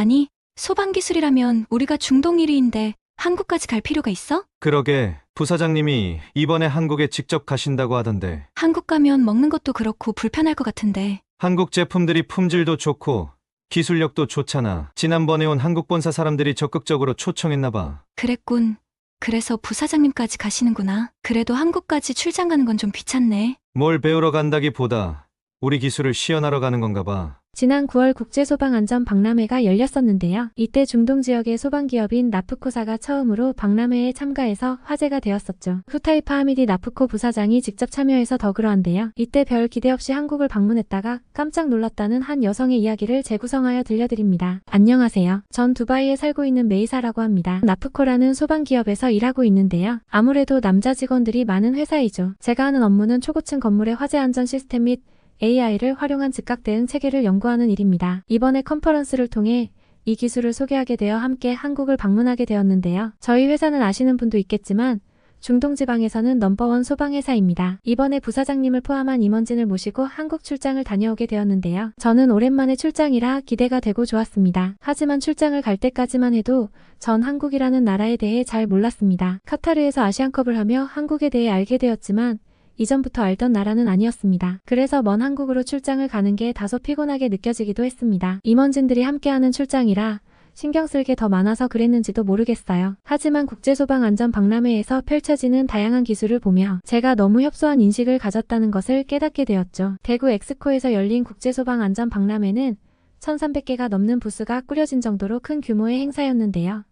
아니, 소방기술이라면 우리가 중동 1위인데 한국까지 갈 필요가 있어? 그러게 부사장님이 이번에 한국에 직접 가신다고 하던데 한국 가면 먹는 것도 그렇고 불편할 것 같은데. 한국 제품들이 품질도 좋고 기술력도 좋잖아. 지난번에 온 한국 본사 사람들이 적극적으로 초청했나 봐. 그랬군. 그래서 부사장님까지 가시는구나. 그래도 한국까지 출장 가는 건 좀 귀찮네. 뭘 배우러 간다기보다 우리 기술을 시연하러 가는 건가 봐. 지난 9월 국제소방안전 박람회가 열렸었는데요. 이때 중동 지역의 소방기업인 나프코사가 처음으로 박람회에 참가해서 화제가 되었었죠. 후타이파 하미디 나프코 부사장이 직접 참여해서 더 그러한데요. 이때 별 기대 없이 한국을 방문했다가 깜짝 놀랐다는 한 여성의 이야기를 재구성하여 들려드립니다. 안녕하세요. 전 두바이에 살고 있는 메이사라고 합니다. 나프코라는 소방기업에서 일하고 있는데요. 아무래도 남자 직원들이 많은 회사이죠. 제가 하는 업무는 초고층 건물의 화재 안전 시스템 및 AI를 활용한 즉각 대응 체계를 연구하는 일입니다. 이번에 컨퍼런스를 통해 이 기술을 소개하게 되어 함께 한국을 방문하게 되었는데요. 저희 회사는 아시는 분도 있겠지만 중동 지방에서는 넘버원 소방회사입니다. 이번에 부사장님을 포함한 임원진을 모시고 한국 출장을 다녀오게 되었는데요. 저는 오랜만에 출장이라 기대가 되고 좋았습니다. 하지만 출장을 갈 때까지만 해도 전 한국이라는 나라에 대해 잘 몰랐습니다. 카타르에서 아시안컵을 하며 한국에 대해 알게 되었지만 이전부터 알던 나라는 아니었습니다. 그래서 먼 한국으로 출장을 가는 게 다소 피곤하게 느껴지기도 했습니다. 임원진들이 함께하는 출장이라 신경 쓸 게 더 많아서 그랬는지도 모르겠어요. 하지만 국제소방안전 박람회에서 펼쳐지는 다양한 기술을 보며 제가 너무 협소한 인식을 가졌다는 것을 깨닫게 되었죠. 대구 엑스코에서 열린 국제소방안전 박람회는 1300개가 넘는 부스가 꾸려진 정도로 큰 규모의 행사였는데요.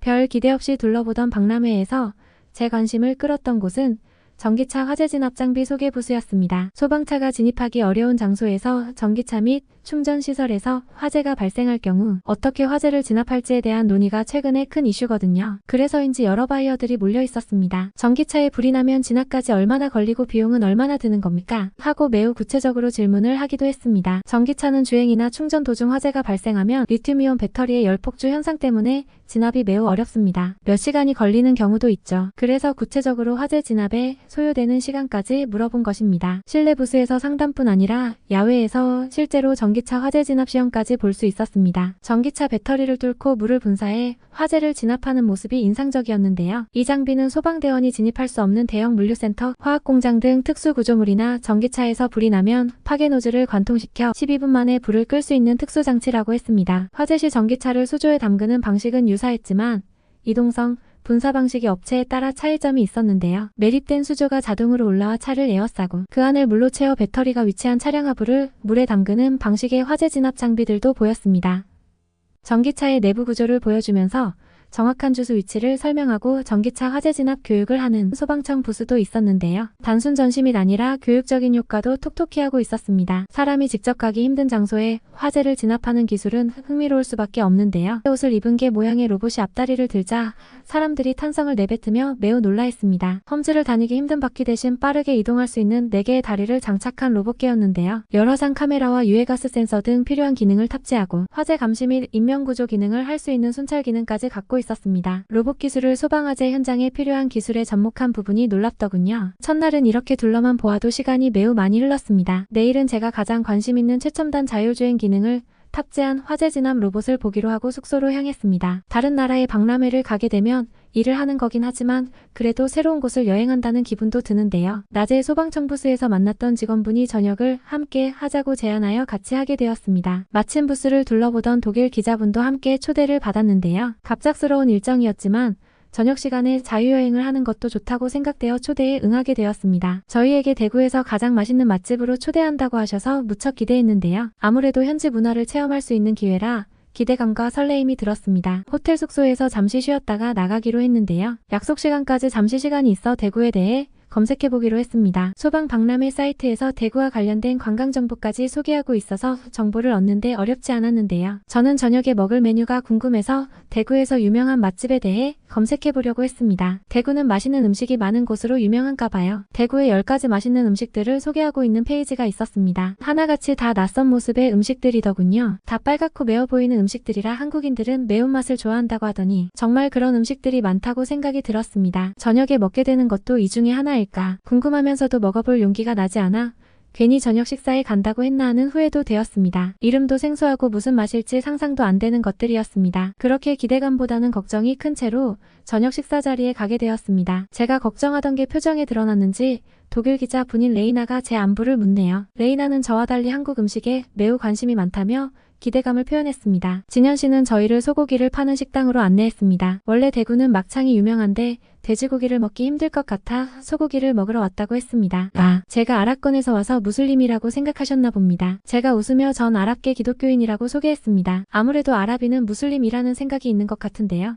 별 기대 없이 둘러보던 박람회에서 제 관심을 끌었던 곳은 전기차 화재 진압 장비 소개 부스였습니다. 소방차가 진입하기 어려운 장소에서 전기차 및 충전 시설에서 화재가 발생할 경우 어떻게 화재를 진압할지에 대한 논의가 최근에 큰 이슈거든요. 그래서인지 여러 바이어들이 몰려 있었습니다. 전기차에 불이 나면 진압까지 얼마나 걸리고 비용은 얼마나 드는 겁니까? 하고 매우 구체적으로 질문을 하기도 했습니다. 전기차는 주행이나 충전 도중 화재가 발생하면 리튬이온 배터리의 열폭주 현상 때문에 진압이 매우 어렵습니다. 몇 시간이 걸리는 경우도 있죠. 그래서 구체적으로 화재 진압에 소요되는 시간까지 물어본 것입니다. 실내 부스에서 상담뿐 아니라 야외에서 실제로 전기 차 화재 진압 시험까지 볼 수 있었습니다. 전기차 배터리를 뚫고 물을 분사해 화재를 진압하는 모습이 인상적이었는데요. 이 장비는 소방대원이 진입할 수 없는 대형 물류센터, 화학공장 등 특수 구조물이나 전기차에서 불이 나면 파괴 노즐을 관통시켜 12분 만에 불을 끌 수 있는 특수 장치라고 했습니다. 화재 시 전기차를 수조에 담그는 방식은 유사했지만 이동성, 분사 방식의 업체에 따라 차이점이 있었는데요. 매립된 수조가 자동으로 올라와 차를 에워싸고 그 안을 물로 채워 배터리가 위치한 차량 하부를 물에 담그는 방식의 화재 진압 장비들도 보였습니다. 전기차의 내부 구조를 보여주면서 정확한 주수 위치를 설명하고 전기차 화재 진압 교육을 하는 소방청 부스도 있었는데요. 단순 전시 및 아니라 교육적인 효과도 톡톡히 하고 있었습니다. 사람이 직접 가기 힘든 장소에 화재를 진압하는 기술은 흥미로울 수밖에 없는데요. 옷을 입은 개 모양의 로봇이 앞다리를 들자 사람들이 탄성을 내뱉으며 매우 놀라했습니다. 험지를 다니기 힘든 바퀴 대신 빠르게 이동할 수 있는 4개의 다리를 장착한 로봇개였는데요. 여러 상 카메라와 유해가스 센서 등 필요한 기능을 탑재하고 화재 감시 및 인명구조 기능을 할 수 있는 순찰 기능까지 갖고 있 었습니다. 로봇 기술을 소방화재 현장에 필요한 기술에 접목한 부분이 놀랍더군요. 첫날은 이렇게 둘러만 보아도 시간이 매우 많이 흘렀습니다. 내일은 제가 가장 관심 있는 최첨단 자율주행 기능을 탑재한 화재 진압 로봇을 보기로 하고 숙소로 향했습니다. 다른 나라의 박람회를 가게 되면 일을 하는 거긴 하지만 그래도 새로운 곳을 여행한다는 기분도 드는데요. 낮에 소방청부스에서 만났던 직원분이 저녁을 함께 하자고 제안하여 같이 하게 되었습니다. 마침 부스를 둘러보던 독일 기자분도 함께 초대를 받았는데요. 갑작스러운 일정이었지만 저녁 시간에 자유여행을 하는 것도 좋다고 생각되어 초대에 응하게 되었습니다. 저희에게 대구에서 가장 맛있는 맛집으로 초대한다고 하셔서 무척 기대했는데요. 아무래도 현지 문화를 체험할 수 있는 기회라 기대감과 설레임이 들었습니다. 호텔 숙소에서 잠시 쉬었다가 나가기로 했는데요. 약속 시간까지 잠시 시간이 있어 대구에 대해 검색해보기로 했습니다. 소방 박람회 사이트에서 대구와 관련된 관광 정보까지 소개하고 있어서 정보를 얻는데 어렵지 않았는데요. 저는 저녁에 먹을 메뉴가 궁금해서 대구에서 유명한 맛집에 대해 검색해보려고 했습니다. 대구는 맛있는 음식이 많은 곳으로 유명한가 봐요. 대구의 10가지 맛있는 음식들을 소개하고 있는 페이지가 있었습니다. 하나같이 다 낯선 모습의 음식들이더군요. 다 빨갛고 매워 보이는 음식들이라 한국인들은 매운맛을 좋아한다고 하더니 정말 그런 음식들이 많다고 생각이 들었습니다. 저녁에 먹게 되는 것도 이 중에 하나일 까 궁금하면서도 먹어볼 용기가 나지 않아 괜히 저녁 식사에 간다고 했나 하는 후회도 되었습니다. 이름도 생소하고 무슨 맛일지 상상도 안 되는 것들이었습니다. 그렇게 기대감보다는 걱정이 큰 채로 저녁 식사 자리에 가게 되었습니다. 제가 걱정하던 게 표정에 드러났는지 독일 기자 분인 레이나가 제 안부를 묻네요. 레이나는 저와 달리 한국 음식에 매우 관심이 많다며 기대감을 표현했습니다. 진현 씨는 저희를 소고기를 파는 식당으로 안내했습니다. 원래 대구는 막창이 유명한데 돼지고기를 먹기 힘들 것 같아 소고기를 먹으러 왔다고 했습니다. 아, 제가 아랍권에서 와서 무슬림이라고 생각하셨나 봅니다. 제가 웃으며 전 아랍계 기독교인이라고 소개했습니다. 아무래도 아랍인은 무슬림이라는 생각이 있는 것 같은데요.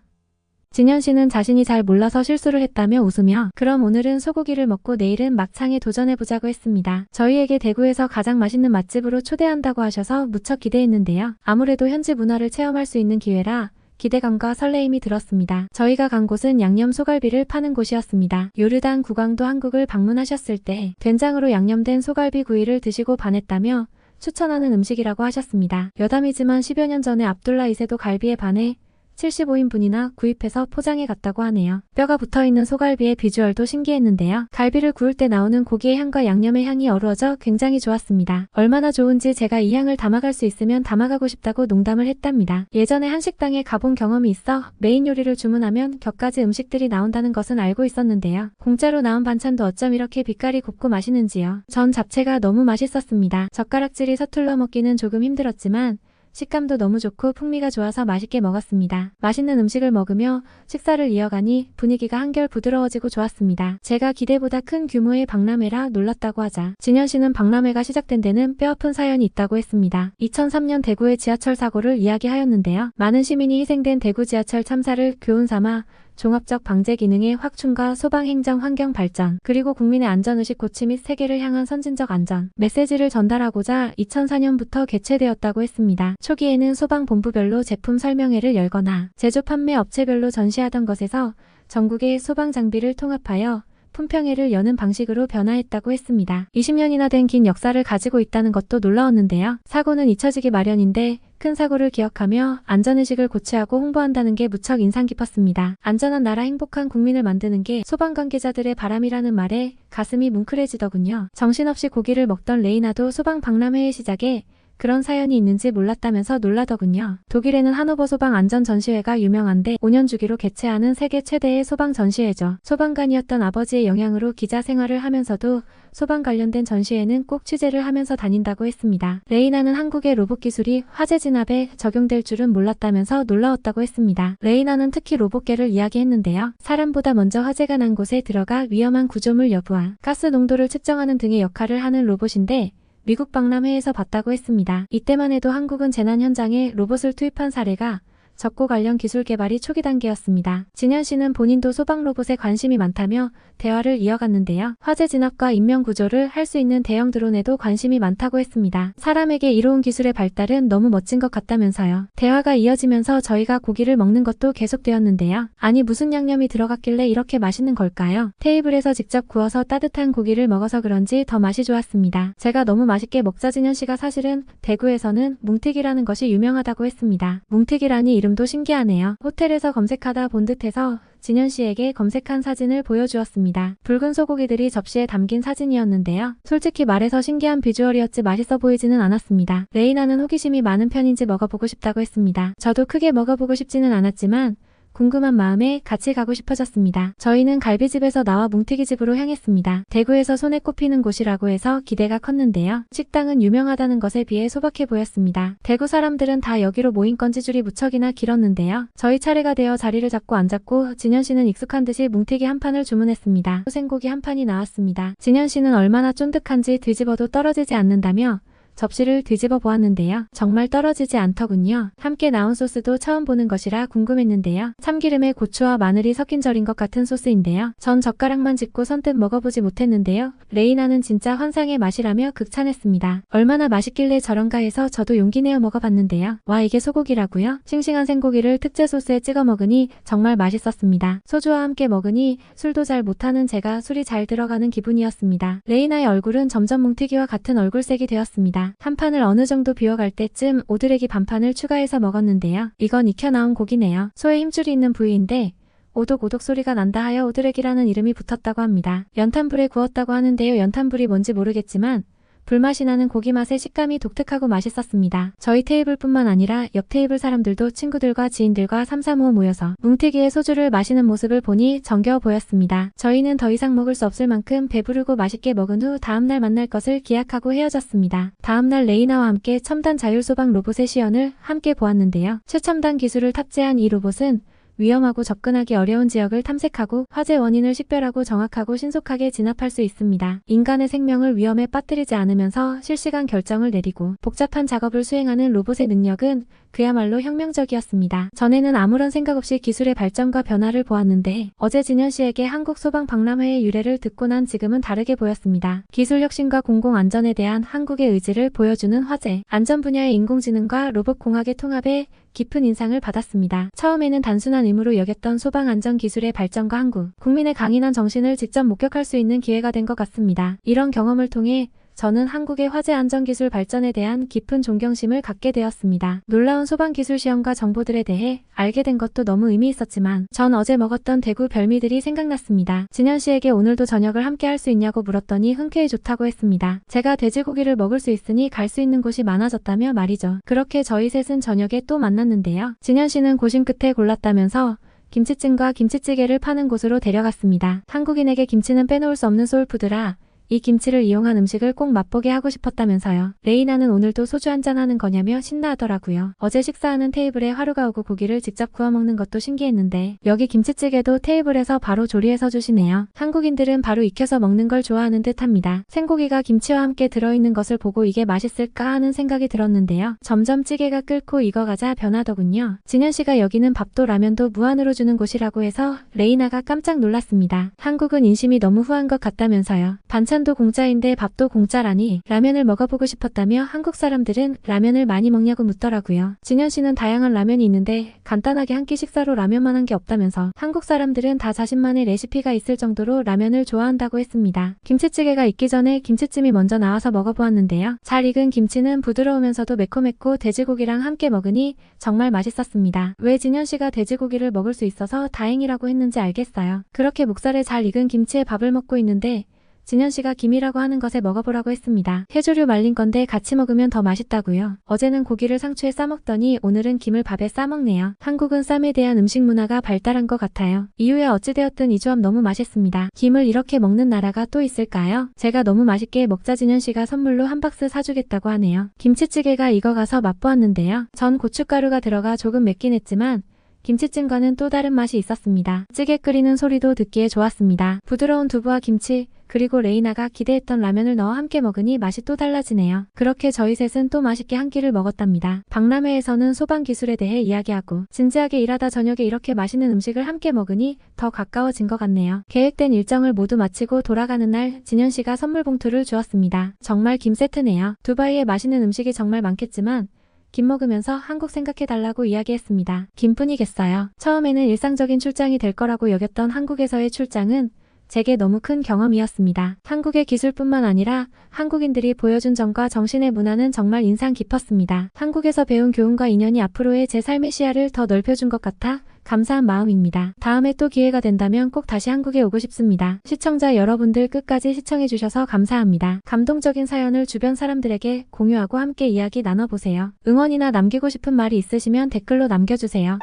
진현 씨는 자신이 잘 몰라서 실수를 했다며 웃으며 그럼 오늘은 소고기를 먹고 내일은 막창에 도전해보자고 했습니다. 저희에게 대구에서 가장 맛있는 맛집으로 초대한다고 하셔서 무척 기대했는데요. 아무래도 현지 문화를 체험할 수 있는 기회라 기대감과 설레임이 들었습니다. 저희가 간 곳은 양념 소갈비를 파는 곳이었습니다. 요르단 국왕도 한국을 방문하셨을 때 된장으로 양념된 소갈비 구이를 드시고 반했다며 추천하는 음식이라고 하셨습니다. 여담이지만 10여 년 전에 압둘라 2세도 갈비에 반해 75인분이나 구입해서 포장해 갔다고 하네요. 뼈가 붙어 있는 소갈비의 비주얼도 신기했는데요. 갈비를 구울 때 나오는 고기의 향과 양념의 향이 어우러져 굉장히 좋았습니다. 얼마나 좋은지 제가 이 향을 담아갈 수 있으면 담아가고 싶다고 농담을 했답니다. 예전에 한식당에 가본 경험이 있어 메인 요리를 주문하면 격가지 음식들이 나온다는 것은 알고 있었는데요. 공짜로 나온 반찬도 어쩜 이렇게 빛깔이 곱고 맛있는지요. 전 잡채가 너무 맛있었습니다. 젓가락질이 서툴러 먹기는 조금 힘들었지만 식감도 너무 좋고 풍미가 좋아서 맛있게 먹었습니다. 맛있는 음식을 먹으며 식사를 이어가니 분위기가 한결 부드러워지고 좋았습니다. 제가 기대보다 큰 규모의 박람회라 놀랐다고 하자 진현 씨는 박람회가 시작된 데는 뼈아픈 사연이 있다고 했습니다. 2003년 대구의 지하철 사고를 이야기하였는데요. 많은 시민이 희생된 대구 지하철 참사를 교훈 삼아 종합적 방제 기능의 확충과 소방 행정 환경 발전, 그리고 국민의 안전의식 고치 및 세계를 향한 선진적 안전, 메시지를 전달하고자 2004년부터 개최되었다고 했습니다. 초기에는 소방본부별로 제품 설명회를 열거나 제조 판매 업체별로 전시하던 것에서 전국의 소방 장비를 통합하여 품평회를 여는 방식으로 변화했다고 했습니다. 20년이나 된 긴 역사를 가지고 있다는 것도 놀라웠는데요. 사고는 잊혀지기 마련인데 큰 사고를 기억하며 안전의식을 고취하고 홍보한다는 게 무척 인상 깊었습니다. 안전한 나라 행복한 국민을 만드는 게 소방 관계자들의 바람이라는 말에 가슴이 뭉클해지더군요. 정신없이 고기를 먹던 레이나도 소방 박람회의 시작에 그런 사연이 있는지 몰랐다면서 놀라더군요. 독일에는 하노버 소방 안전 전시회가 유명한데 5년 주기로 개최하는 세계 최대의 소방 전시회죠. 소방관이었던 아버지의 영향으로 기자 생활을 하면서도 소방 관련된 전시회는 꼭 취재를 하면서 다닌다고 했습니다. 레이나는 한국의 로봇 기술이 화재 진압에 적용될 줄은 몰랐다면서 놀라웠다고 했습니다. 레이나는 특히 로봇계를 이야기했는데요. 사람보다 먼저 화재가 난 곳에 들어가 위험한 구조물 여부와 가스 농도를 측정하는 등의 역할을 하는 로봇인데 미국 박람회에서 봤다고 했습니다. 이때만 해도 한국은 재난 현장에 로봇을 투입한 사례가 적고 관련 기술 개발이 초기 단계였습니다. 진현 씨는 본인도 소방 로봇에 관심이 많다며 대화를 이어갔는데요. 화재 진압과 인명 구조를 할 수 있는 대형 드론에도 관심이 많다고 했습니다. 사람에게 이로운 기술의 발달은 너무 멋진 것 같다면서요. 대화가 이어지면서 저희가 고기를 먹는 것도 계속되었는데요. 아니 무슨 양념이 들어갔길래 이렇게 맛있는 걸까요? 테이블에서 직접 구워서 따뜻한 고기를 먹어서 그런지 더 맛이 좋았습니다. 제가 너무 맛있게 먹자 진현 씨가 사실은 대구에서는 뭉튀기라는 것이 유명하다고 했습니다. 뭉튀기라니 이름 도 신기하네요. 호텔에서 검색하다 본 듯해서 진현 씨에게 검색한 사진을 보여주었습니다. 붉은 소고기들이 접시에 담긴 사진이었는데요. 솔직히 말해서 신기한 비주얼이었지 맛있어 보이지는 않았습니다. 레이나는 호기심이 많은 편인지 먹어보고 싶다고 했습니다. 저도 크게 먹어보고 싶지는 않았지만 궁금한 마음에 같이 가고 싶어졌습니다. 저희는 갈비집에서 나와 뭉티기집으로 향했습니다. 대구에서 손에 꼽히는 곳이라고 해서 기대가 컸는데요. 식당은 유명하다는 것에 비해 소박해 보였습니다. 대구 사람들은 다 여기로 모인 건지 줄이 무척이나 길었는데요. 저희 차례가 되어 자리를 잡고 앉았고 진현 씨는 익숙한 듯이 뭉티기 한 판을 주문했습니다. 생고기 한 판이 나왔습니다. 진현 씨는 얼마나 쫀득한지 뒤집어도 떨어지지 않는다며 접시를 뒤집어 보았는데요. 정말 떨어지지 않더군요. 함께 나온 소스도 처음 보는 것이라 궁금했는데요. 참기름에 고추와 마늘이 섞인 절인 것 같은 소스인데요. 전 젓가락만 짚고 선뜻 먹어보지 못했는데요. 레이나는 진짜 환상의 맛이라며 극찬했습니다. 얼마나 맛있길래 저런가 해서 저도 용기 내어 먹어봤는데요. 와 이게 소고기라고요? 싱싱한 생고기를 특제 소스에 찍어 먹으니 정말 맛있었습니다. 소주와 함께 먹으니 술도 잘 못하는 제가 술이 잘 들어가는 기분이었습니다. 레이나의 얼굴은 점점 뭉티기와 같은 얼굴색이 되었습니다. 한 판을 어느 정도 비워갈 때쯤 오드레기 반판을 추가해서 먹었는데요. 이건 익혀 나온 고기네요. 소의 힘줄이 있는 부위인데 오독오독 소리가 난다 하여 오드레기라는 이름이 붙었다고 합니다. 연탄불에 구웠다고 하는데요. 연탄불이 뭔지 모르겠지만 불맛이 나는 고기 맛의 식감이 독특하고 맛있었습니다. 저희 테이블뿐만 아니라 옆 테이블 사람들도 친구들과 지인들과 삼삼오오 모여서 뭉티기에 소주를 마시는 모습을 보니 정겨워 보였습니다. 저희는 더 이상 먹을 수 없을 만큼 배부르고 맛있게 먹은 후 다음날 만날 것을 기약하고 헤어졌습니다. 다음날 레이나와 함께 첨단 자율소방 로봇의 시연을 함께 보았는데요. 최첨단 기술을 탑재한 이 로봇은 위험하고 접근하기 어려운 지역을 탐색하고 화재 원인을 식별하고 정확하고 신속하게 진압할 수 있습니다. 인간의 생명을 위험에 빠뜨리지 않으면서 실시간 결정을 내리고 복잡한 작업을 수행하는 로봇의 능력은 그야말로 혁명적이었습니다. 전에는 아무런 생각 없이 기술의 발전과 변화를 보았는데 어제 진현 씨에게 한국 소방 박람회의 유래를 듣고 난 지금은 다르게 보였습니다. 기술 혁신과 공공 안전에 대한 한국의 의지를 보여주는 화제, 안전 분야의 인공지능과 로봇 공학의 통합에 깊은 인상을 받았습니다. 처음에는 단순한 의무로 여겼던 소방 안전 기술의 발전과 한국, 국민의 강인한 정신을 직접 목격할 수 있는 기회가 된 것 같습니다. 이런 경험을 통해 저는 한국의 화재 안전 기술 발전에 대한 깊은 존경심을 갖게 되었습니다. 놀라운 소방 기술 시험과 정보들에 대해 알게 된 것도 너무 의미 있었지만 전 어제 먹었던 대구 별미들이 생각났습니다. 진현 씨에게 오늘도 저녁을 함께 할 수 있냐고 물었더니 흔쾌히 좋다고 했습니다. 제가 돼지고기를 먹을 수 있으니 갈 수 있는 곳이 많아졌다며 말이죠. 그렇게 저희 셋은 저녁에 또 만났는데요. 진현 씨는 고심 끝에 골랐다면서 김치찜과 김치찌개를 파는 곳으로 데려갔습니다. 한국인에게 김치는 빼놓을 수 없는 소울푸드라 이 김치를 이용한 음식을 꼭 맛보게 하고 싶었다면서요. 레이나는 오늘도 소주 한잔 하는 거냐며 신나하더라고요. 어제 식사하는 테이블에 화루가 오고 고기를 직접 구워 먹는 것도 신기했는데 여기 김치찌개도 테이블에서 바로 조리해서 주시네요. 한국인들은 바로 익혀서 먹는 걸 좋아하는 듯합니다. 생고기가 김치와 함께 들어있는 것을 보고 이게 맛있을까 하는 생각이 들었는데요. 점점 찌개가 끓고 익어가자 변하더군요. 진현 씨가 여기는 밥도 라면도 무한으로 주는 곳이라고 해서 레이나가 깜짝 놀랐습니다. 한국은 인심이 너무 후한 것 같다면서요. 반찬 반찬도 공짜인데 밥도 공짜라니 라면을 먹어보고 싶었다며 한국 사람들은 라면을 많이 먹냐고 묻더라고요. 진현 씨는 다양한 라면이 있는데 간단하게 한 끼 식사로 라면만 한 게 없다면서 한국 사람들은 다 자신만의 레시피가 있을 정도로 라면을 좋아한다고 했습니다. 김치찌개가 익기 전에 김치찜이 먼저 나와서 먹어보았는데요. 잘 익은 김치는 부드러우면서도 매콤했고 돼지고기랑 함께 먹으니 정말 맛있었습니다. 왜 진현 씨가 돼지고기를 먹을 수 있어서 다행이라고 했는지 알겠어요. 그렇게 목살에 잘 익은 김치에 밥을 먹고 있는데 진현 씨가 김이라고 하는 것에 먹어보라고 했습니다. 해조류 말린 건데 같이 먹으면 더 맛있다고요. 어제는 고기를 상추에 싸먹더니 오늘은 김을 밥에 싸먹네요. 한국은 쌈에 대한 음식 문화가 발달한 것 같아요. 이후에 어찌되었든 이 조합 너무 맛있습니다. 김을 이렇게 먹는 나라가 또 있을까요? 제가 너무 맛있게 먹자 진현 씨가 선물로 한 박스 사주겠다고 하네요. 김치찌개가 익어가서 맛보았는데요. 전 고춧가루가 들어가 조금 맵긴 했지만 김치찜과는 또 다른 맛이 있었습니다. 찌개 끓이는 소리도 듣기에 좋았습니다. 부드러운 두부와 김치, 그리고 레이나가 기대했던 라면을 넣어 함께 먹으니 맛이 또 달라지네요. 그렇게 저희 셋은 또 맛있게 한 끼를 먹었답니다. 박람회에서는 소방 기술에 대해 이야기하고 진지하게 일하다 저녁에 이렇게 맛있는 음식을 함께 먹으니 더 가까워진 것 같네요. 계획된 일정을 모두 마치고 돌아가는 날 진현 씨가 선물 봉투를 주었습니다. 정말 김 세트네요. 두바이에 맛있는 음식이 정말 많겠지만 김 먹으면서 한국 생각해달라고 이야기했습니다. 김뿐이겠어요. 처음에는 일상적인 출장이 될 거라고 여겼던 한국에서의 출장은 제게 너무 큰 경험이었습니다. 한국의 기술뿐만 아니라 한국인들이 보여준 정과 정신의 문화는 정말 인상 깊었습니다. 한국에서 배운 교훈과 인연이 앞으로의 제 삶의 시야를 더 넓혀준 것 같아 감사한 마음입니다. 다음에 또 기회가 된다면 꼭 다시 한국에 오고 싶습니다. 시청자 여러분들 끝까지 시청해주셔서 감사합니다. 감동적인 사연을 주변 사람들에게 공유하고 함께 이야기 나눠보세요. 응원이나 남기고 싶은 말이 있으시면 댓글로 남겨주세요.